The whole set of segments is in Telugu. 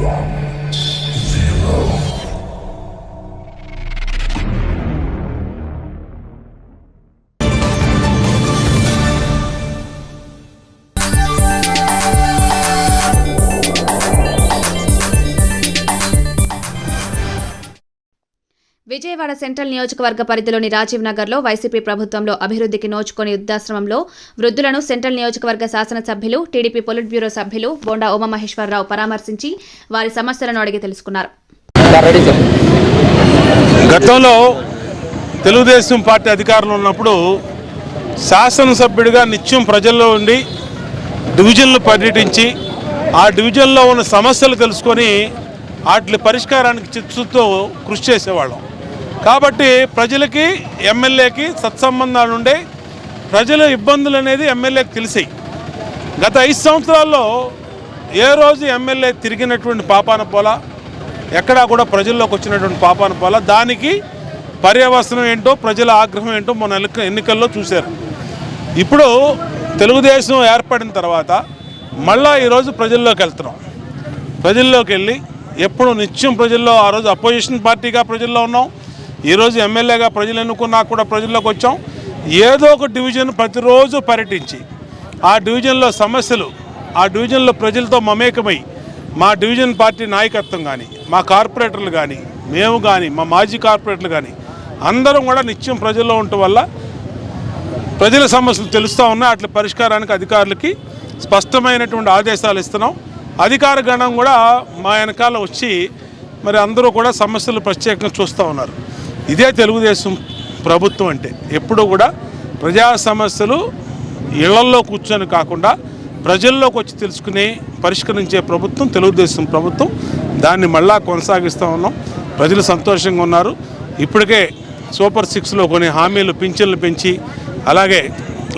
Yeah. విజయవాడ సెంట్రల్ నియోజకవర్గ పరిధిలోని రాజీవ్ నగర్లో వైసీపీ ప్రభుత్వంలో అభివృద్ధికి నోచుకొని వృద్ధాశ్రమంలో వృద్ధులను సెంట్రల్ నియోజకవర్గ శాసనసభ్యులు టీడీపీ పొలిట్ బ్యూరో సభ్యులు బోండా ఉమామహేశ్వరరావు పరామర్శించి వారి సమస్యలను అడిగి తెలుసుకున్నారు. గతంలో తెలుగుదేశం పార్టీ అధికారంలో ఉన్నప్పుడు శాసనసభ్యుడిగా నిత్యం ప్రజల్లో ఉండి డివిజన్లు పర్యటించి ఆ డివిజన్లో ఉన్న సమస్యలు తెలుసుకొని వాటి పరిష్కారానికి చిత్తుతో కృషి చేసేవాళ్ళం. కాబట్టి ప్రజలకి ఎమ్మెల్యేకి సత్సంబంధాలు ఉండే ప్రజల ఇబ్బందులు అనేది ఎమ్మెల్యేకి తెలిసాయి. గత ఐదు సంవత్సరాల్లో ఏ రోజు ఎమ్మెల్యే తిరిగినటువంటి పాపాన పోలా ఎక్కడా కూడా ప్రజల్లోకి వచ్చినటువంటి పాపాన పోలా దానికి పర్యవసనం ఏంటో ప్రజల ఆగ్రహం ఏంటో మన ఎన్నికల్లో చూశారు. ఇప్పుడు తెలుగుదేశం ఏర్పడిన తర్వాత మళ్ళా ఈరోజు ప్రజల్లోకి వెళ్తున్నాం. ప్రజల్లోకి వెళ్ళి ఎప్పుడు నిత్యం ప్రజల్లో ఆ రోజు అపోజిషన్ పార్టీగా ప్రజల్లో ఉన్నాం. ఈరోజు ఎమ్మెల్యేగా ప్రజలు ఎన్నుకున్నా కూడా ప్రజల్లోకి వచ్చాం. ఏదో ఒక డివిజన్ ప్రతిరోజు పర్యటించి ఆ డివిజన్లో సమస్యలు ఆ డివిజన్లో ప్రజలతో మమేకమై మా డివిజన్ పార్టీ నాయకత్వం కానీ మా కార్పొరేటర్లు కానీ మేము కానీ మా మాజీ కార్పొరేటర్లు కానీ అందరం కూడా నిత్యం ప్రజల్లో ఉండటం వల్ల ప్రజల సమస్యలు తెలుస్తూ ఉన్నాయి. వాటి పరిష్కారానికి అధికారులకి స్పష్టమైనటువంటి ఆదేశాలు ఇస్తున్నాం. అధికార గణం కూడా మా వెనకాల వచ్చి మరి అందరూ కూడా సమస్యలు ప్రత్యేకంగా చూస్తూ ఉన్నారు. ఇదే తెలుగుదేశం ప్రభుత్వం అంటే. ఎప్పుడూ కూడా ప్రజా సమస్యలు ఇళ్ళల్లో కూర్చొని కాకుండా ప్రజల్లోకి వచ్చి తెలుసుకుని పరిష్కరించే ప్రభుత్వం తెలుగుదేశం ప్రభుత్వం. దాన్ని మళ్ళా కొనసాగిస్తూ ఉన్నాం. ప్రజలు సంతోషంగా ఉన్నారు. ఇప్పటికే సూపర్ సిక్స్లో కొన్ని హామీలు పింఛన్లు పెంచి అలాగే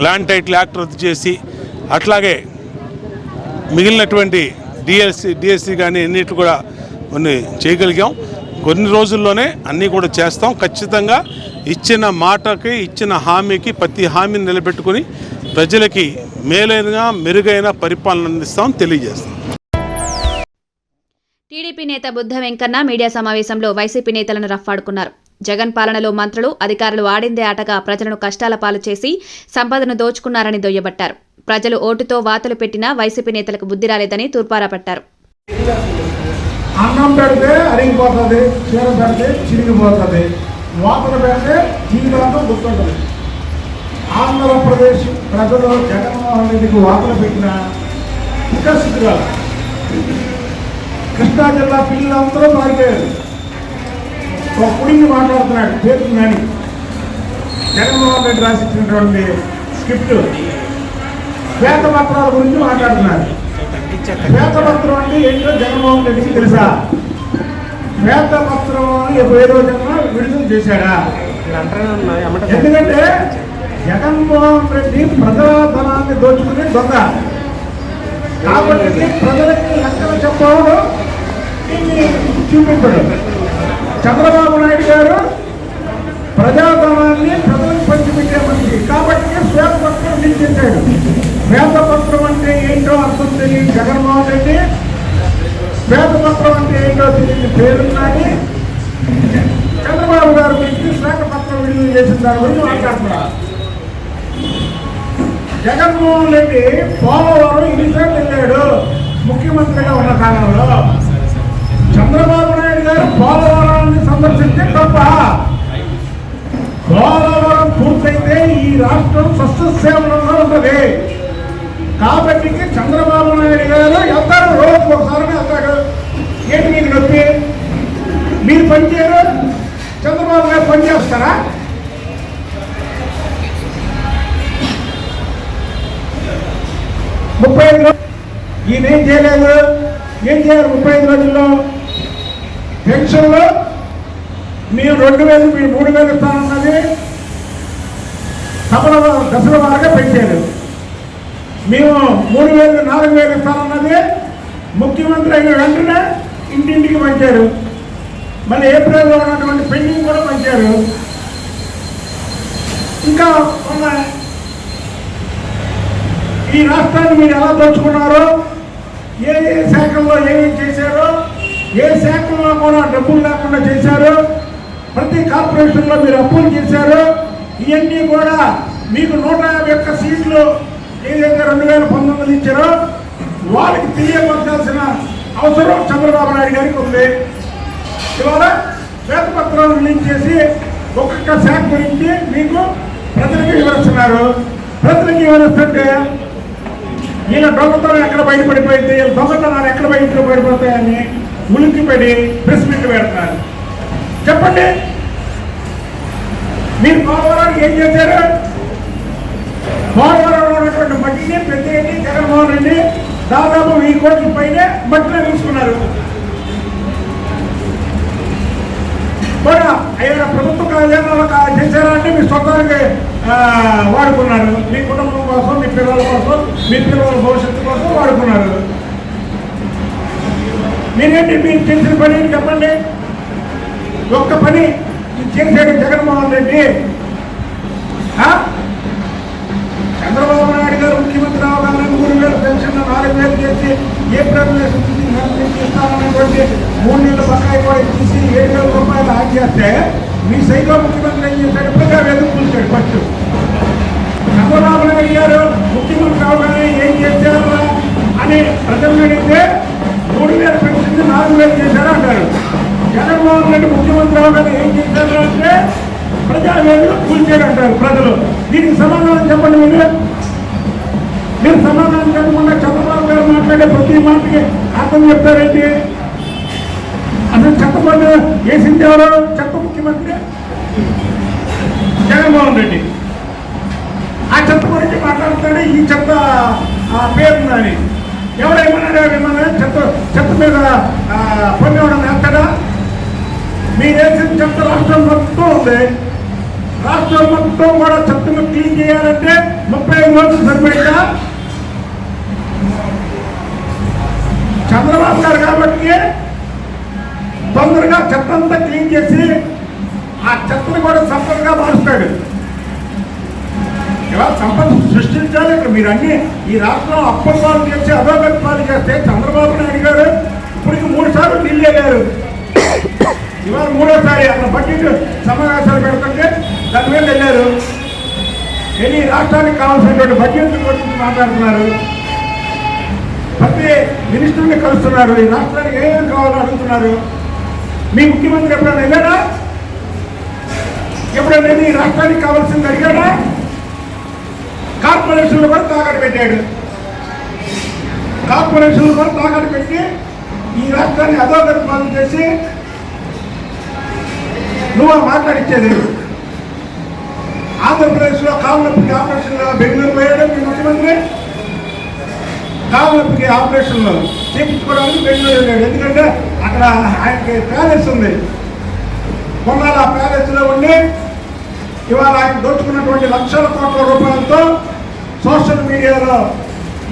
ల్యాండ్ టైటిల్ యాక్ట్ రద్దు చేసి అట్లాగే మిగిలినటువంటి డిఎస్సి డిఎస్సి కానీ ఎన్నిటి కూడా కొన్ని చేయగలిగాం. కొన్ని రోజుల్లోనే అన్నీ కూడా చేస్తాం. ఖచ్చితంగా ఇచ్చిన మాటకి ఇచ్చిన హామీకి ప్రతి హామీని నిలబెట్టుకుని ప్రజలకి మేలైన మెరుగైన పరిపాలన అందిస్తాం తెలియజేస్తాం. టీడీపీ నేత బుద్ధ వెంకన్న మీడియా సమావేశంలో వైసీపీ నేతలను రఫ్ఫాడుకున్నారు. జగన్ పాలనలో మంత్రులు అధికారులు ఆడిందే ఆటగా ప్రజలను కష్టాల పాలు చేసి సంపదను దోచుకున్నారని దొయ్యబట్టారు. ప్రజలు ఓటుతో వాతలు పెట్టినా వైసీపీ నేతలకు బుద్ధి రాలేదని తూర్పారా పట్టారు. అన్నం పెడితే అరిగిపోతుంది చీర పెడితే చిరిగిపోతుంది వాతలు పెడితే జీవితాంతం గుర్తుంటుంది. ఆంధ్రప్రదేశ్ ప్రజలు జగన్మోహన్ రెడ్డికి వాతలు పెట్టిన ఇంకా కాదు కృష్ణా జిల్లా పిల్లలందరూ పారిపోయారు. ఒక పుడిని మాట్లాడుతున్నాడు పేరు నాని. జగన్మోహన్ రెడ్డి రాసిచ్చినటువంటి స్క్రిప్ట్ శ్వేతపత్రాల గురించి మాట్లాడుతున్నారు శ్వేతపత్రం అంటే ఏంటో జగన్మోహన్ రెడ్డికి తెలుసా? శ్వేతపత్రం అని ఏ రోజన్నా విడుదల చేశాడా? ఎందుకంటే జగన్మోహన్ రెడ్డి ప్రజాధనాన్ని దోచుకునే దొంగ. కాబట్టి ప్రజలకి లెక్కలు చెప్పవడం దీన్ని చూపించడం. చంద్రబాబు నాయుడు గారు ప్రజాధనాన్ని ప్రజలకు పంచిపెట్టే మనిషి కాబట్టి శ్వేతపత్రం నిశ్చించాడు శ్వేతపత్రం అంటే ఏంటో అర్థం తెలియదు. జగన్మోహన్ రెడ్డి శ్వేతపత్రం అంటే ఏంటో తెలియని పేరున్నాయి. చంద్రబాబు గారు గురించి శ్వేతపత్రం విడుదల చేసిన దాని గురించి మాట్లాడుతున్నారు. జగన్మోహన్ రెడ్డి పోలవరం ఎన్నిసార్లు వెళ్ళాడు ముఖ్యమంత్రిగా ఉన్న కాలంలో చంద్రబాబు నాయుడు గారు పోలవరాన్ని సందర్శించే తప్ప పోలవరం పూర్తయితే ఈ రాష్ట్రం సస్యసేవనంలో కాబట్టి చంద్రబాబు నాయుడు గారు వెళ్తారు రోజుకు ఒకసారి వెళ్తాడు ఏంటి మీకు నొప్పి. మీరు పనిచేయరు చంద్రబాబు గారు పనిచేస్తారా ముప్పై ఐదు రోజులు ఈయన ఏం చేయలేదు. ఏం చేయాలి ముప్పై ఐదు రోజుల్లో పెన్షన్లో మీరు రెండు వేలు మీరు మూడు వేలు ఇస్తానన్నది సఫల దశల వారుగా పెంచేయలేదు మేము మూడు వేలు నాలుగు వేలు ఇస్తానన్నది ముఖ్యమంత్రి అయిన వెంటనే ఇంటింటికి పంచారు. మళ్ళీ ఏప్రిల్లో ఉన్నటువంటి పెండింగ్ కూడా పంచారు. ఇంకా ఉన్నాయి ఈ రాష్ట్రాన్ని మీరు ఎలా దోచుకున్నారో ఏ ఏ శాఖల్లో ఏమేమి చేశారో ఏ శాఖలో కూడా డబ్బులు లేకుండా చేశారు ప్రతి కార్పొరేషన్లో మీరు అప్పులు చేశారు ఇవన్నీ కూడా మీకు నూట యాభై ఒక్క సీట్లు ఏదైతే రెండు వేల పంతొమ్మిది ఇచ్చారో వాళ్ళకి తెలియపరచాల్సిన అవసరం చంద్రబాబు నాయుడు గారికి ఉంది. ఇవాళ శ్వేతపత్రాలు రిలీజ్ చేసి ఒక్కొక్క శాఖ గురించి మీకు ప్రజలకు వివరిస్తున్నారు. ప్రజలకు వివరిస్తుంటే ఈయన దొంగతనం ఎక్కడ బయటపడిపోయింది వీళ్ళ దొంగతనాలు ఎక్కడ బయటకు పడిపోతాయని ఉలిక్కిపడి ప్రెస్ మీట్ పెడతారు చెప్పండి. మీరు పోలవరానికి ఏం చేశారు? పోలవరం జగన్మోహన్ రెడ్డి దాదాపు వెయ్యి కోట్ల పైనే మట్టిలో తీసుకున్నారు కూడా ప్రభుత్వ కార్యాలయాలు చేశారా అంటే మీ సొంతానికి వాడుకున్నారు. మీ కుటుంబం కోసం మీ పిల్లల కోసం మీ పిల్లల భవిష్యత్తు కోసం వాడుకున్నారు. మీరేంటి మీరు చేసిన పని చెప్పండి? ఒక్క పని చేశాడు జగన్మోహన్ రెడ్డి ఆ? చంద్రబాబు నాయుడు గారు ముఖ్యమంత్రి అవగానే మూడు వేలు పెన్షన్ నాలుగు వేలు చేసి ఏప్రిల్ ఇస్తానన్నటువంటి మూడు నెలల బకాయి కూడా తీసి ఏడు వేల రూపాయలు ఆన్ చేస్తే మీ సైకో ముఖ్యమంత్రి ఏం చేశాడు? ప్రజా వేదిక కూర్చాడు ఫస్ట్. చంద్రబాబు నాయుడు గారు ముఖ్యమంత్రి అవగానే ఏం చేశారు అని ప్రజలను అడిగితే మూడు వేల పెన్షన్ నాలుగు వేలు చేశారు అంటారు. జగన్మోహన్ రెడ్డి ముఖ్యమంత్రి అవగానే ఏం చేశారు అంటే ప్రజావేదిక కూల్చాడు అంటారు ప్రజలు. దీనికి సమాధానం చెప్పండి మీరు. మీరు సమాధానం చెప్పండి. గారు ప్రతి మాటకి అర్థం చెప్తారండి అసలు చెత్తపండు వేసింది ఎవరు? చెత్త ముఖ్యమంత్రి? జగన్మోహన్ రెడ్డి. ఆ చెత్త గురించి మాట్లాడుతాడు ఈ చెత్త ఆ పేరుందని ఎవడేమన్నాడు ఏమన్నా చెత్త చెత్త మీద పొందేవడం పన్ను ఇవ్వడం మీరు వేసిన చెత్త రాష్ట్రం మొత్తం ఉంది. రాష్ట్రం మొత్తం కూడా చెత్తను క్లీన్ చేయాలంటే ముప్పై ఐదు రోజులు సరిపోయిందా చంద్రబాబు గారు కాబట్టి తొందరగా చెత్త అంతా క్లీన్ చేసి ఆ చెత్తను కూడా సంపదగా మారుస్తాడు. ఇలా సంపద సృష్టించాలి. ఇక్కడ మీరు అన్ని ఈ రాష్ట్రం అప్పపాలు చేసి అధోగత్వాలు చేస్తే చంద్రబాబు నాయుడు గారు ఇప్పటికి మూడు సార్లు ఢిల్లీ వెళ్ళారు. ఇవాళ మూడోసారి అక్కడ బడ్జెట్ సమావేశాలు పెడుతుంటే దాని మీద వెళ్ళారు. వెళ్ళి రాష్ట్రానికి కావాల్సినటువంటి బడ్జెట్ గురించి మాట్లాడుతున్నారు. ప్రతి మినిస్టర్ని కలుస్తున్నారు. ఈ రాష్ట్రానికి ఏమేమి కావాలో అడుగుతున్నారు. మీ ముఖ్యమంత్రి ఎప్పుడైనా వెళ్ళాడా? ఎప్పుడైనా ఈ రాష్ట్రానికి కావాల్సింది అడిగాడా? కార్పొరేషన్లు కూడా తాకట్టు పెట్టాడు. కార్పొరేషన్లు కూడా తాకట్టు పెట్టి ఈ రాష్ట్రాన్ని అధోగతి పాలన చేసి నువ్వు మాట్లాడిచ్చేది ఆంధ్రప్రదేశ్లో కావాలప్పుడు కార్పొరేషన్లో బెంగళూరు పోయాడు మీ ముఖ్యమంత్రి. కాళ్ళనొప్పికి ఆపరేషన్లో చేయించుకోవడానికి బెంగళూరు వెళ్ళాడు. ఎందుకంటే అక్కడ ఆయనకి ప్యాలెస్ ఉంది. కొన్నాళ్ళు ఆ ప్యాలెస్లో ఉండి ఇవాళ ఆయన దోచుకున్నటువంటి లక్షల కోట్ల రూపాయలతో సోషల్ మీడియాలో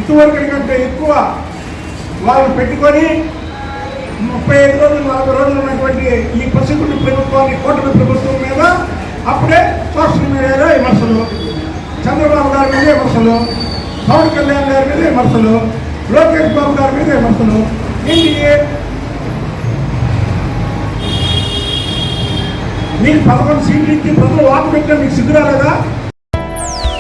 ఇటువరకు కంటే ఎక్కువ వాళ్ళు పెట్టుకొని ముప్పై ఐదు రోజులు నలభై రోజులు ఉన్నటువంటి ఈ పసిగుడ్డు ప్రభుత్వాన్ని కూటమి ప్రభుత్వం మీద అప్పుడే సోషల్ మీడియాలో విమర్శలు. చంద్రబాబు గారి మీద విమర్శలు. పవన్ కళ్యాణ్ గారి మీద విమర్శలు. లోకేష్ బాబు గారి మీద విమర్శలు ఎన్డీఏ మీకు పదకొండు సీట్లు ఇచ్చి ప్రజలు వాకు పెట్టిన మీకు సిగ్గు రాలేదా?